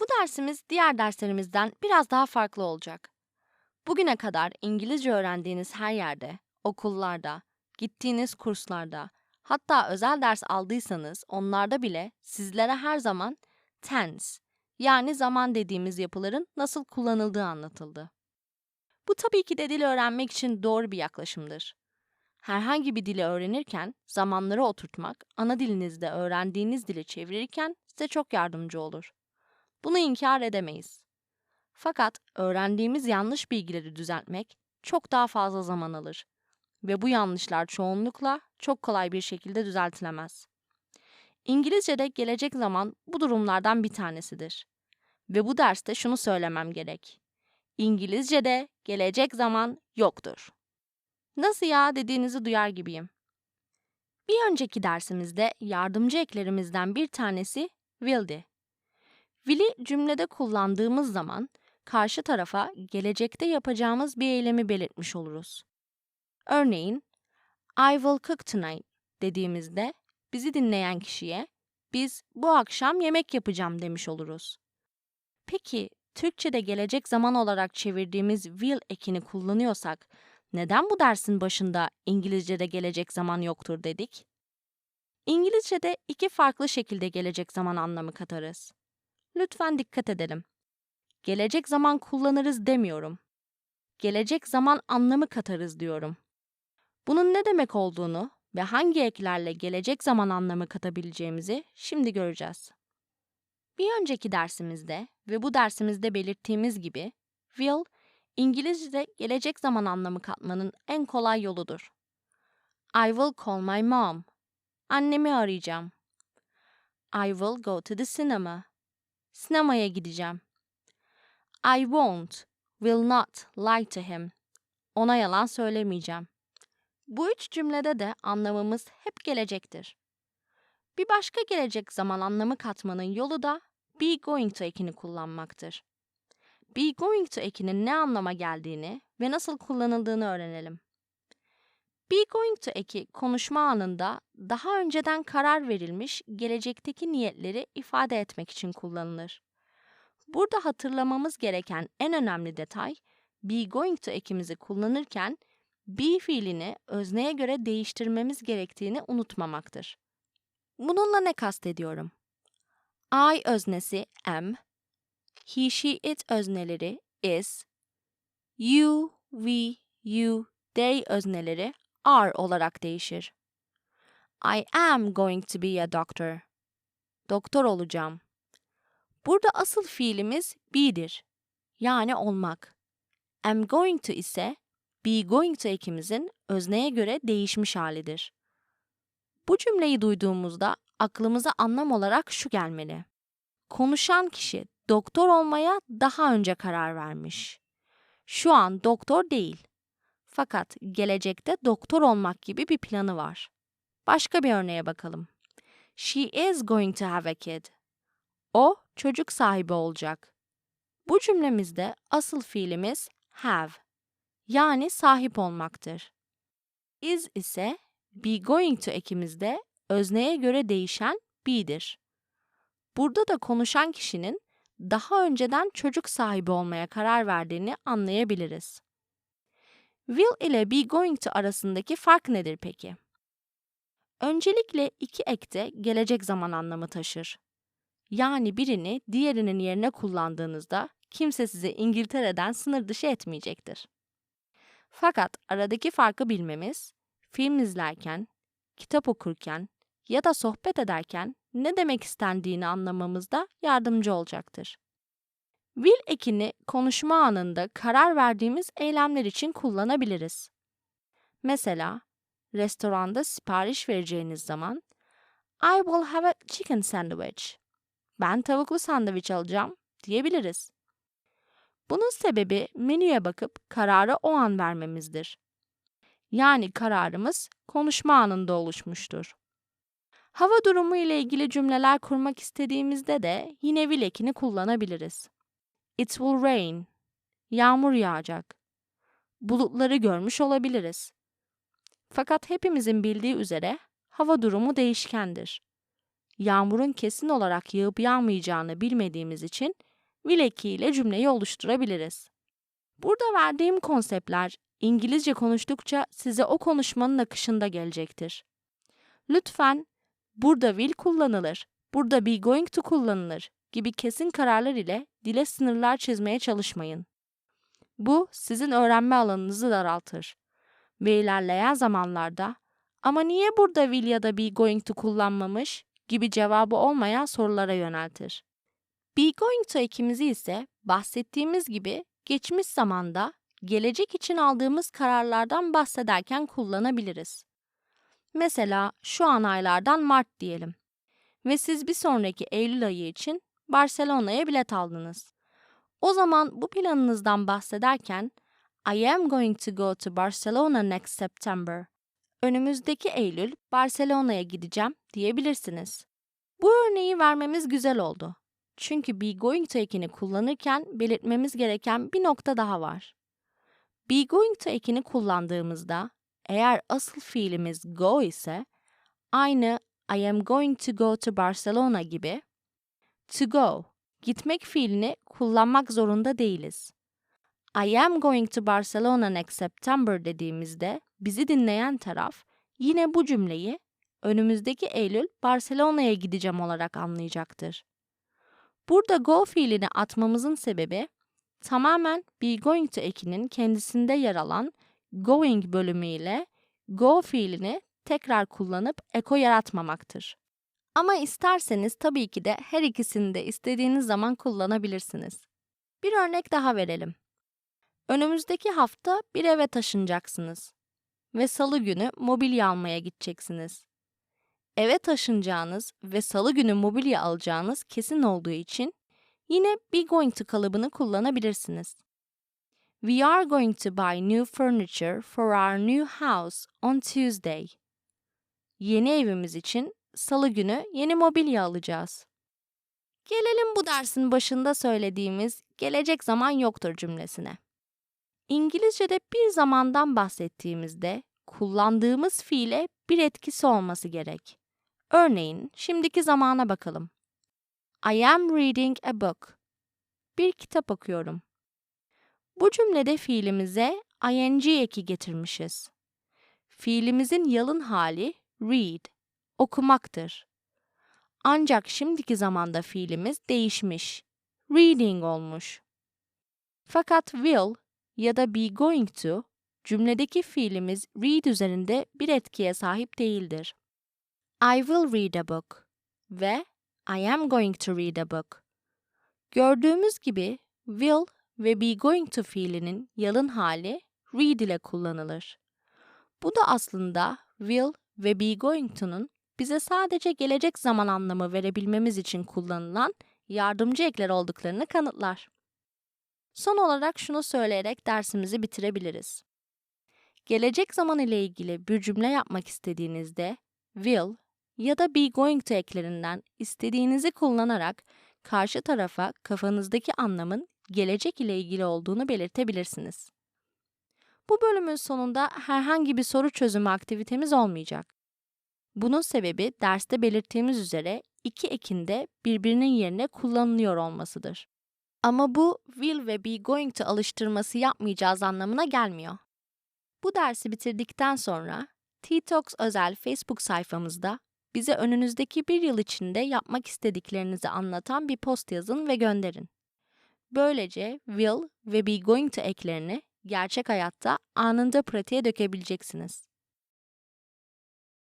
Bu dersimiz diğer derslerimizden biraz daha farklı olacak. Bugüne kadar İngilizce öğrendiğiniz her yerde, okullarda, gittiğiniz kurslarda, hatta özel ders aldıysanız onlarda bile sizlere her zaman tense yani zaman dediğimiz yapıların nasıl kullanıldığı anlatıldı. Bu tabii ki de dil öğrenmek için doğru bir yaklaşımdır. Herhangi bir dili öğrenirken zamanları oturtmak, ana dilinizde öğrendiğiniz dili çevirirken size çok yardımcı olur. Bunu inkar edemeyiz. Fakat öğrendiğimiz yanlış bilgileri düzeltmek çok daha fazla zaman alır ve bu yanlışlar çoğunlukla çok kolay bir şekilde düzeltilemez. İngilizce'de gelecek zaman bu durumlardan bir tanesidir. Ve bu derste şunu söylemem gerek. İngilizce'de gelecek zaman yoktur. Nasıl ya dediğinizi duyar gibiyim. Bir önceki dersimizde yardımcı eklerimizden bir tanesi will'di. Will'i cümlede kullandığımız zaman karşı tarafa gelecekte yapacağımız bir eylemi belirtmiş oluruz. Örneğin, I will cook tonight dediğimizde bizi dinleyen kişiye biz bu akşam yemek yapacağım demiş oluruz. Peki Türkçe'de gelecek zaman olarak çevirdiğimiz will ekini kullanıyorsak neden bu dersin başında İngilizce'de gelecek zaman yoktur dedik? İngilizce'de iki farklı şekilde gelecek zaman anlamı katarız. Lütfen dikkat edelim. Gelecek zaman kullanırız demiyorum. Gelecek zaman anlamı katarız diyorum. Bunun ne demek olduğunu ve hangi eklerle gelecek zaman anlamı katabileceğimizi şimdi göreceğiz. Bir önceki dersimizde ve bu dersimizde belirttiğimiz gibi will İngilizce'de gelecek zaman anlamı katmanın en kolay yoludur. I will call my mom. Annemi arayacağım. I will go to the cinema. Sinemaya gideceğim. I won't, will not lie to him. Ona yalan söylemeyeceğim. Bu üç cümlede de anlamımız hep gelecektir. Bir başka gelecek zaman anlamı katmanın yolu da be going to ekini kullanmaktır. Be going to ekinin ne anlama geldiğini ve nasıl kullanıldığını öğrenelim. Be going to eki konuşma anında daha önceden karar verilmiş gelecekteki niyetleri ifade etmek için kullanılır. Burada hatırlamamız gereken en önemli detay, be going to ekimizi kullanırken be fiilini özneye göre değiştirmemiz gerektiğini unutmamaktır. Bununla ne kastediyorum? I öznesi am, he, she, it özneleri is, you, we, you, they özneleri are olarak değişir. I am going to be a doctor. Doktor olacağım. Burada asıl fiilimiz be'dir. Yani olmak. Am going to ise be going to ekimizin özneye göre değişmiş halidir. Bu cümleyi duyduğumuzda aklımıza anlam olarak şu gelmeli. Konuşan kişi doktor olmaya daha önce karar vermiş. Şu an doktor değil. Fakat gelecekte doktor olmak gibi bir planı var. Başka bir örneğe bakalım. She is going to have a kid. O çocuk sahibi olacak. Bu cümlemizde asıl fiilimiz have yani sahip olmaktır. Is ise be going to ekimizde özneye göre değişen be'dir. Burada da konuşan kişinin daha önceden çocuk sahibi olmaya karar verdiğini anlayabiliriz. Will ile be going to arasındaki fark nedir peki? Öncelikle iki ekte gelecek zaman anlamı taşır. Yani birini diğerinin yerine kullandığınızda kimse sizi İngiltere'den sınır dışı etmeyecektir. Fakat aradaki farkı bilmemiz, film izlerken, kitap okurken ya da sohbet ederken ne demek istendiğini anlamamızda yardımcı olacaktır. Will ekini konuşma anında karar verdiğimiz eylemler için kullanabiliriz. Mesela, restoranda sipariş vereceğiniz zaman I will have a chicken sandwich. Ben tavuklu sandviç alacağım diyebiliriz. Bunun sebebi menüye bakıp kararı o an vermemizdir. Yani kararımız konuşma anında oluşmuştur. Hava durumu ile ilgili cümleler kurmak istediğimizde de yine will ekini kullanabiliriz. It will rain. Yağmur yağacak. Bulutları görmüş olabiliriz. Fakat hepimizin bildiği üzere hava durumu değişkendir. yağmurun kesin olarak yağıp yağmayacağını bilmediğimiz için will eki ile cümleyi oluşturabiliriz. Burada verdiğim konseptler İngilizce konuştukça size o konuşmanın akışında gelecektir. Lütfen burada will kullanılır, burada be going to kullanılır gibi kesin kararlar ile dile sınırlar çizmeye çalışmayın. Bu sizin öğrenme alanınızı daraltır ve ilerleyen zamanlarda ama niye burada will ya da be going to kullanmamış gibi cevabı olmayan sorulara yöneltir. Be going to ekimizi ise bahsettiğimiz gibi geçmiş zamanda gelecek için aldığımız kararlardan bahsederken kullanabiliriz. Mesela şu an aylardan Mart diyelim ve siz bir sonraki Eylül ayı için Barcelona'ya bilet aldınız. O zaman bu planınızdan bahsederken I am going to go to Barcelona next September. Önümüzdeki Eylül Barcelona'ya gideceğim diyebilirsiniz. Bu örneği vermemiz güzel oldu. Çünkü be going to ekini kullanırken belirtmemiz gereken bir nokta daha var. Be going to ekini kullandığımızda eğer asıl fiilimiz go ise aynı I am going to go to Barcelona gibi to go, gitmek fiilini kullanmak zorunda değiliz. I am going to Barcelona next September dediğimizde bizi dinleyen taraf yine bu cümleyi önümüzdeki Eylül Barcelona'ya gideceğim olarak anlayacaktır. Burada go fiilini atmamızın sebebi tamamen be going to ekinin kendisinde yer alan going bölümü ile go fiilini tekrar kullanıp eko yaratmamaktır. Ama isterseniz tabii ki de her ikisini de istediğiniz zaman kullanabilirsiniz. Bir örnek daha verelim. Önümüzdeki hafta bir eve taşınacaksınız ve salı günü mobilya almaya gideceksiniz. Eve taşınacağınız ve salı günü mobilya alacağınız kesin olduğu için yine be going to kalıbını kullanabilirsiniz. We are going to buy new furniture for our new house on Tuesday. Yeni evimiz için salı günü yeni mobilya alacağız. Gelelim bu dersin başında söylediğimiz gelecek zaman yoktur cümlesine. İngilizce'de bir zamandan bahsettiğimizde kullandığımız fiile bir etkisi olması gerek. Örneğin şimdiki zamana bakalım. I am reading a book. Bir kitap okuyorum. Bu cümlede fiilimize ing eki getirmişiz. Fiilimizin yalın hali read, okumaktır. Ancak şimdiki zamanda fiilimiz değişmiş. Reading olmuş. Fakat will ya da be going to cümledeki fiilimiz read üzerinde bir etkiye sahip değildir. I will read a book ve I am going to read a book. Gördüğümüz gibi will ve be going to fiilinin yalın hali read ile kullanılır. Bu da aslında will ve be going to'nun bize sadece gelecek zaman anlamı verebilmemiz için kullanılan yardımcı ekler olduklarını kanıtlar. Son olarak şunu söyleyerek dersimizi bitirebiliriz. Gelecek zaman ile ilgili bir cümle yapmak istediğinizde will ya da be going to eklerinden istediğinizi kullanarak karşı tarafa kafanızdaki anlamın gelecek ile ilgili olduğunu belirtebilirsiniz. Bu bölümün sonunda herhangi bir soru çözümü aktivitemiz olmayacak. Bunun sebebi derste belirttiğimiz üzere iki ekinde birbirinin yerine kullanılıyor olmasıdır. Ama bu will ve be going to alıştırması yapmayacağız anlamına gelmiyor. Bu dersi bitirdikten sonra T-Talks özel Facebook sayfamızda bize önünüzdeki bir yıl içinde yapmak istediklerinizi anlatan bir post yazın ve gönderin. Böylece will ve be going to eklerini gerçek hayatta anında pratiğe dökebileceksiniz.